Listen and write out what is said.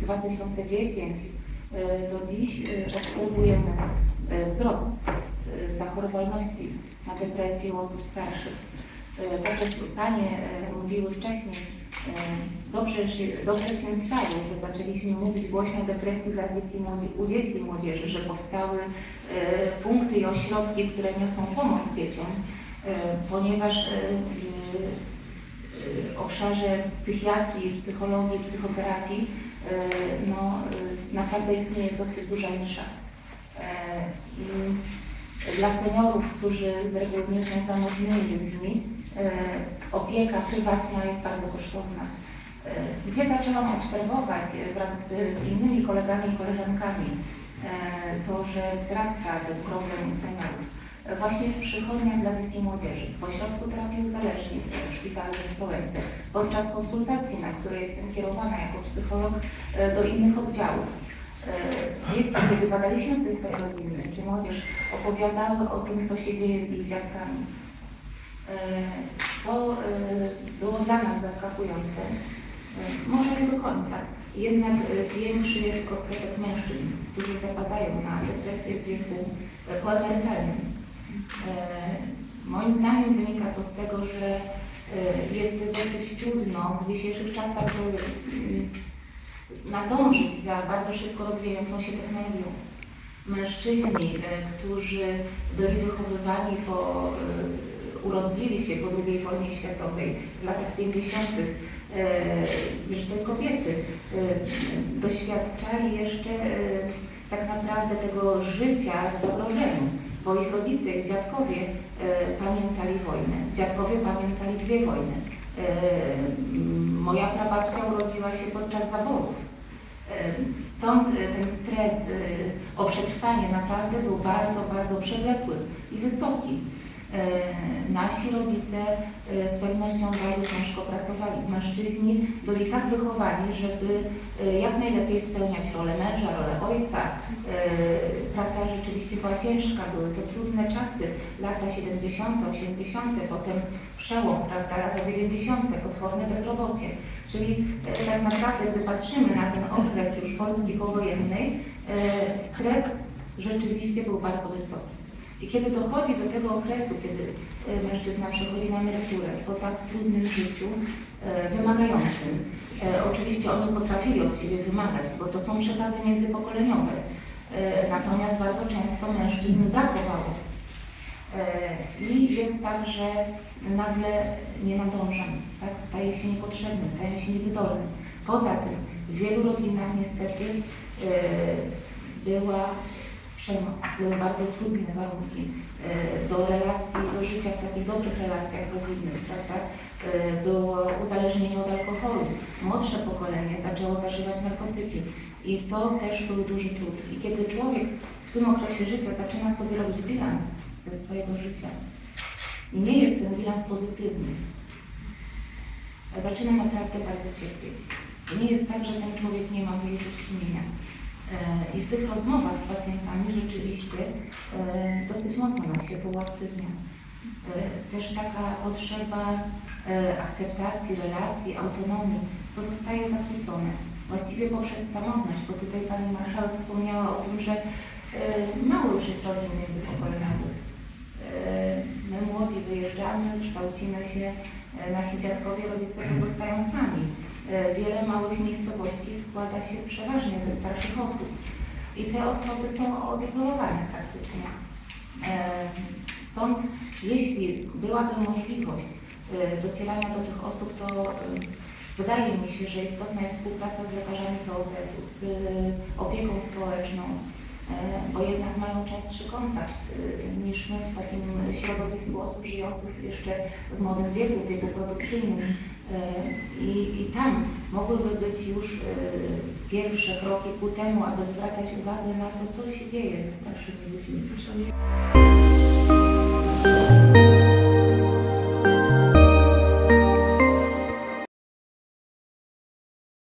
2010 e, do dziś e, obserwujemy e, wzrost e, zachorowalności na depresję u osób starszych. E, Tak jak Panie e, mówiły wcześniej, e, dobrze, się- dobrze się stało, że zaczęliśmy mówić głośno o depresji dla dzieci, u dzieci i młodzieży, że powstały e, punkty i ośrodki, które niosą pomoc dzieciom, e, ponieważ e, obszarze psychiatrii, psychologii, psychoterapii e, no, e, naprawdę istnieje dosyć duża nisza. Dla seniorów, którzy z reguły nie są zamożnymi ludźmi, opieka prywatna jest bardzo kosztowna. Gdzie zaczęłam obserwować wraz z innymi kolegami i koleżankami to, że wzrasta ten problem u seniorów. Właśnie w przychodniach dla dzieci i młodzieży, w ośrodku terapii uzależnień, e, w Ostrołęce, podczas konsultacji, na które jestem kierowana jako psycholog e, do innych oddziałów. E, Dzieci, kiedy badaliśmy system rodzinny, czy młodzież opowiadały o tym, co się dzieje z ich dziadkami. E, Co było dla nas zaskakujące, może nie do końca, jednak większy jest odsetek mężczyzn, którzy zapadają na depresję w wieku poemerytalnym. Moim zdaniem wynika to z tego, że jest dosyć trudno w dzisiejszych czasach mm, nadążyć za bardzo szybko rozwijającą się technologią. Mężczyźni, e, którzy byli wychowywani po, e, urodzili się po II wojnie światowej w latach 50., e, zresztą kobiety, doświadczali jeszcze tak naprawdę tego życia w ich rodzice, ich dziadkowie e, pamiętali wojnę. Dziadkowie pamiętali dwie wojny. E, Moja prababcia urodziła się podczas zaborów. E, Stąd ten stres o przetrwanie naprawdę był bardzo, bardzo przewlekły i wysoki. E, Nasi rodzice e, z pewnością bardzo ciężko pracowali. Mężczyźni byli tak wychowani, żeby e, jak najlepiej spełniać rolę męża, rolę ojca. Praca rzeczywiście była ciężka, były to trudne czasy, lata 70., 80., potem przełom, prawda, lata 90., potworne bezrobocie. Czyli tak naprawdę, gdy patrzymy na ten okres już Polski powojennej, stres rzeczywiście był bardzo wysoki. I kiedy dochodzi do tego okresu, kiedy e, mężczyzna przechodzi na emeryturę po tak trudnym życiu, e, wymagającym, e, oczywiście oni potrafili od siebie wymagać, bo to są przekazy międzypokoleniowe, natomiast bardzo często mężczyzn brakowało. I jest tak, że nagle nie nadążam, tak? staje się niepotrzebny, staje się niewydolny. Poza tym w wielu rodzinach niestety była przemoc, były bardzo trudne warunki e, do relacji, do życia w takich dobrych relacjach rodzinnych, prawda? E, Było uzależnienie od alkoholu. Młodsze pokolenie zaczęło zażywać narkotyki i to też był duży trud. I kiedy człowiek w tym okresie życia zaczyna sobie robić bilans ze swojego życia nie jest ten bilans pozytywny, zaczyna naprawdę bardzo cierpieć. Nie jest tak, że ten człowiek nie ma wyrzutu sumienia. E, I w tych rozmowach z pacjentami rzeczywiście e, dosyć mocno nam się uaktywnia. E, Też taka potrzeba akceptacji, relacji, autonomii, to zostaje zakłócone. Właściwie poprzez samotność, bo tutaj Pani Marszałek wspomniała o tym, że mało już jest rodzin międzypokoleniowych. My młodzi wyjeżdżamy, kształcimy się, nasi dziadkowie, rodzice pozostają sami. E, Wiele małych miejscowości składa się przeważnie ze starszych osób i te osoby są odizolowane praktycznie. E, Stąd jeśli byłaby możliwość e, docierania do tych osób, to wydaje mi się, że istotna jest współpraca z lekarzami POZ-u, z opieką społeczną, bo jednak mają częstszy kontakt niż my w takim środowisku osób żyjących jeszcze w młodym wieku, w wieku produkcyjnym. E, I, I tam mogłyby być już e, pierwsze kroki ku temu, aby zwracać uwagę na to, co się dzieje ze starszymi ludźmi.